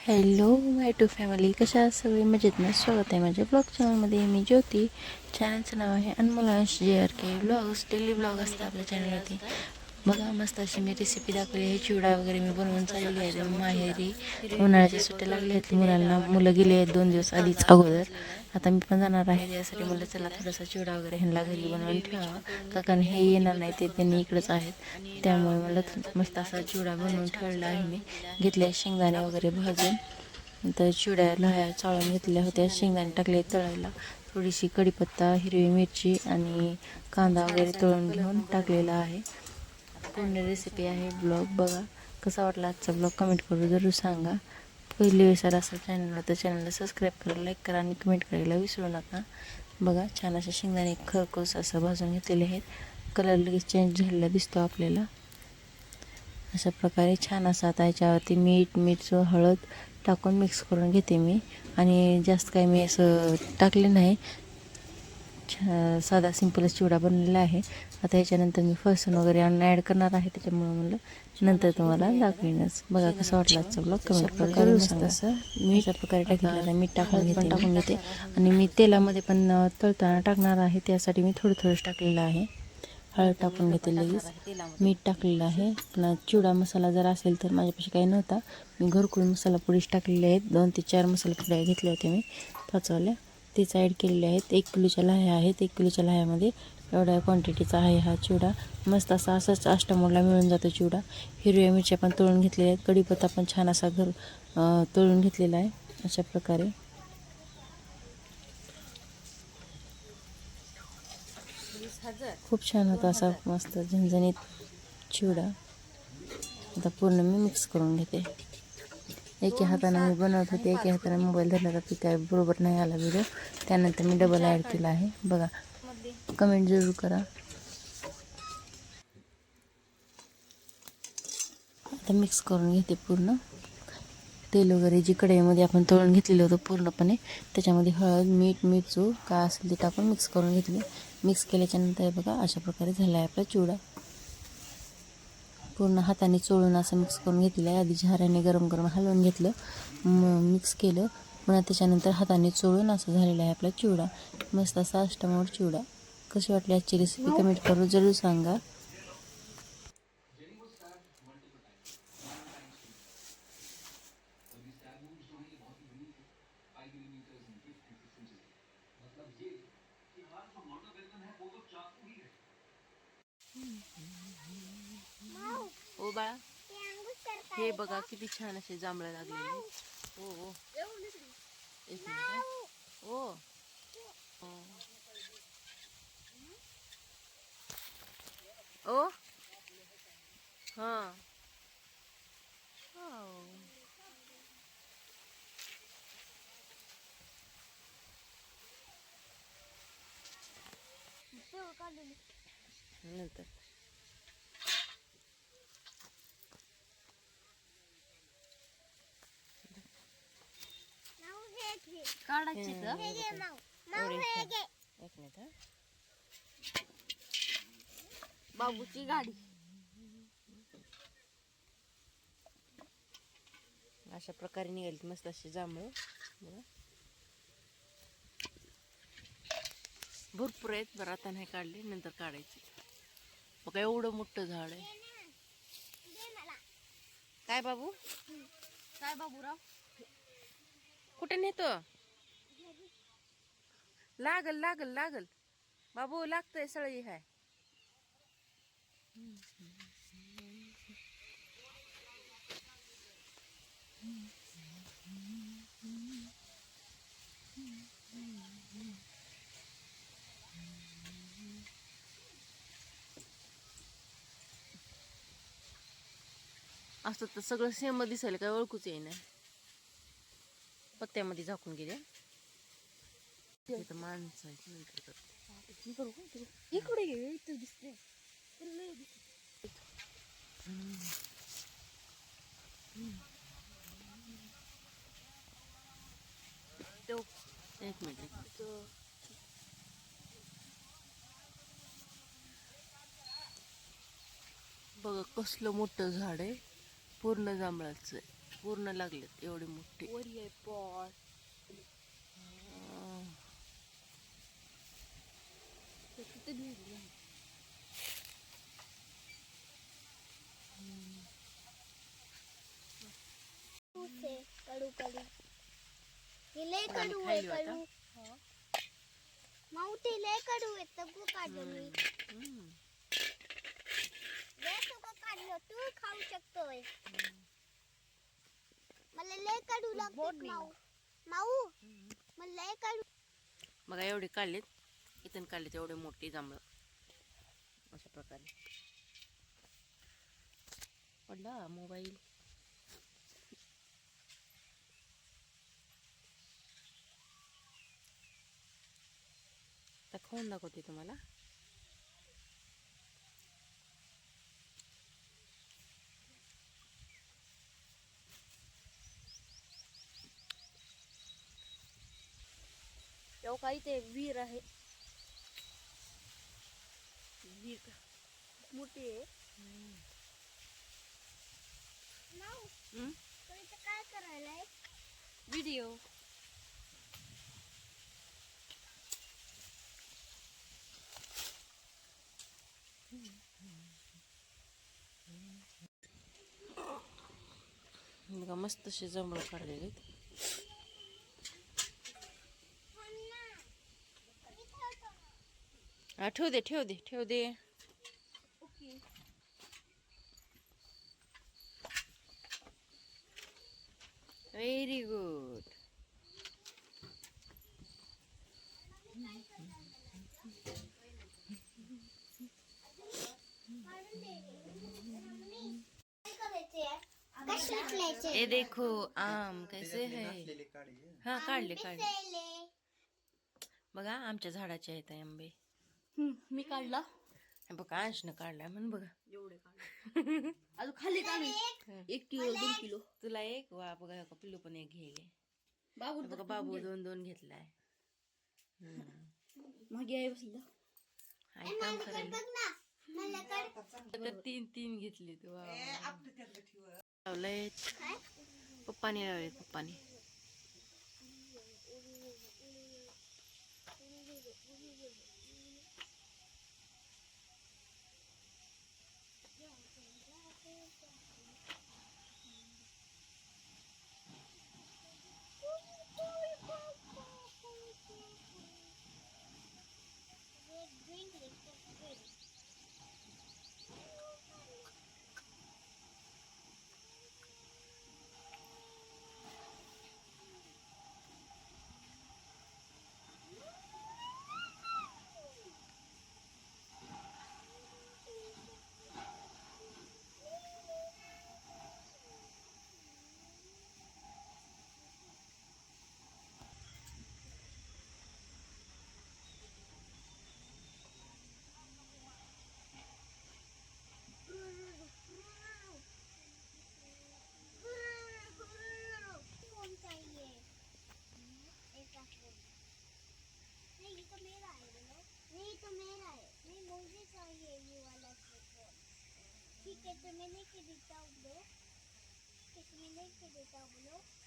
Hello my to family कशा सगळे? मजेत ना? स्वागत आहे माझ्या ब्लॉग चॅनलमध्ये मी ज्योती. चॅनलचं नाव आहे अनमोलांश जे R K blogs daily blog असतात आपल्या चॅनलवरती बघा मस्त अशी मी रेसिपी दाखवली आहे. चिवडा वगैरे मी बनवून चाललेली आहे. माहेरी उन्हाळ्याच्या सुट्ट्या लागल्या आहेत. मुलांना मुलं गेली आहेत दोन दिवस आधीच अगोदर. आता मी पण जाणार आहे. यासाठी मुलं चला थोडासा चिवडा वगैरे ह्यांना घरी बनवून ठेवावा का कारण हे येणार नाही ते त्यांनी इकडंच आहेत. त्यामुळे मला मस्त असा चिवडा बनवून ठेवलेला आहे मी. घेतले शेंगदाणे वगैरे भाजून. तर चिवड्या लह्या चाळून घेतल्या होत्या. शेंगदाणे टाकले तळायला. थोडीशी कढीपत्ता हिरवी मिरची आणि कांदा वगैरे तळून घेऊन टाकलेला आहे. पूर्ण रेसिपी आहे. ब्लॉग बघा. कसा वाटला आजचा ब्लॉग कमेंट करून जरूर सांगा. पहिली वेळेस आला असेल चॅनलला तर चॅनलला सबस्क्राईब करा लाईक करा आणि कमेंट करायला विसरू नका. बघा छान अशा शेंगदाणे खरकोस असं भाजून घेतलेले आहेत. कलर लगेच चेंज झालेला दिसतो आपल्याला. अशा प्रकारे छान असा आता याच्यावरती मीठ मिरच हळद टाकून मिक्स करून घेते मी. आणि जास्त काही मी असं टाकले नाही. छा साधा सिंपलच चिवडा बनलेला आहे. आता ह्याच्यानंतर मी फरसाण वगैरे आणून ॲड करणार आहे त्याच्यामुळे म्हणलं नंतर तुम्हाला दाखवीनच. बघा कसं वाटलं आजचा ब्लॉग कमेंट प्रकारे मस्त असं मीठ प्रकारे टाकलेलं आहे मीठ टाकून घेते. टाकून घेते. आणि मी तेलामध्ये पण तळताना टाकणार आहे त्यासाठी मी थोडं थोडंच टाकलेलं आहे. हळद टाकून घेते लगेच. मीठ टाकलेलं आहे. पुन्हा चिवडा मसाला जर असेल तर माझ्यापाशी काही नव्हता. मी घरकुल मसाला पुडीच टाकलेले आहेत. दोन ते चार मसाला पुड्या घेतल्या होत्या मी. पाचवाल्या. तेच ॲड केलेले आहेत. एक किलोच्या लाह्या आहेत. एक किलोच्या लाह्यामध्ये एवढ्या क्वांटिटीचा आहे हा चिवडा. मस्त असा असाच अष्टमोडला मिळून जातो चिवडा. हिरव्या मिरच्या पण तळून घेतलेल्या आहेत. कढीपत्ता पण छान असा घर तळून घेतलेला आहे. अशा प्रकारे. खूप छान होता असा मस्त झणझणीत चिवडा. आता पूर्ण मी मिक्स करून घेते. एका हाताने मी बनवत होते एका हाताने मोबाईल धरला तर की काय बरोबर नाही आला व्हिडिओ त्यानंतर मी डबल ॲड केला आहे. बघा कमेंट जरूर करा. आता मिक्स करून घेते पूर्ण. तेल वगैरे जी कढईमध्ये आपण तळून घेतलेलं होतं पूर्णपणे त्याच्यामध्ये हळद मीठ मिरचू काय असेल ते टाकून मिक्स करून घेतले. मिक्स केल्याच्यानंतर हे बघा अशा प्रकारे झाला आहे आपला चिवडा. पूर्ण हाताने चोळून असं मिक्स करून घेतलेलं आहे आधी झाऱ्याने गरम गरम हलवून घेतलं मिक्स केलं. पुन्हा त्याच्यानंतर हाताने चोळून असं झालेला आहे आपला चिवडा. मस्त असा अष्टमावर चिवडा. कशी वाटली आजची रेसिपी कमेंट करून जरूर सांगा. बाळा हे बघा किती छान असे जांभळं लागलेले. हो हो. एक मिनिट हा. ओ हो. ओ. हा. हो. नंतर. काढायची का. एक मिनिट. बाबूची गाडी. अशा प्रकारे निघाली मस्त अशी जांभळं. भरपूर आहेत बरं आता नाही काढले नंतर काढायचे. बघा एवढं मोठं झाड आहे. काय बाबू? काय बाबूराव? कुठे नेतो? लागल लागल लागल. बाबू लागतंय सळई हाय असं तर सगळं सेम दिसायला काय ओळखूच येईना. पत्त्यामध्ये झाकून गेले. तिथं माणसं आहेत. इकडे ये इथं दिसते तो एक मिनिट एक मिनिट. बघा कसलं मोठं झाड आहे. पूर्ण जांभळाचं आहे. पूर्ण लागलेत एवढे मोठे. वरी पॉट तिथे भिजली कडू कडू हे लय कडू आहे लय कडू आहे काढलं मी लय काढलं तू खाऊ शकतोय मला लय कडू माऊ माऊ मला लय कडू मग एवढी काढलेत? इथून काढले तेवढे मोठे जांभळं. अशा प्रकारे. पडला मोबाईल. आता खाऊन दाखवते तुम्हाला. तेव्हा काही ते वीर आहे. का मोठी आहे. काय करायलाय? व्हिडिओ. बघा मस्त काढलेले Ah, हा ठेव दे ठेव दे ठेव दे. ओके व्हेरी गुड ये देखो आम कैसे है? हा काढले काढले बघा आमच्या झाडाचे आहेत आंबे. मी काढला. हे बघा अंशनं काढलाय म्हण बघा. एवढे काढले. अजून खाली काढले एक किलो दोन किलो. तुला एक? वा बघा का पिल्लू पण एक घेले बाबू बघा बाबू दोन दोन घेतलाय. मागे आहे बसला. आई काम करायला काढ तीन तीन घेतली तू लावलंय. पप्पाने लावले पप्पाने. green, green. तो मेरा है नहीं मुझे चाहिए ये वाला फोन ठीक है तो मैं लेके देता हूँ बोलो किस है मैं लेके देता हूँ बोलो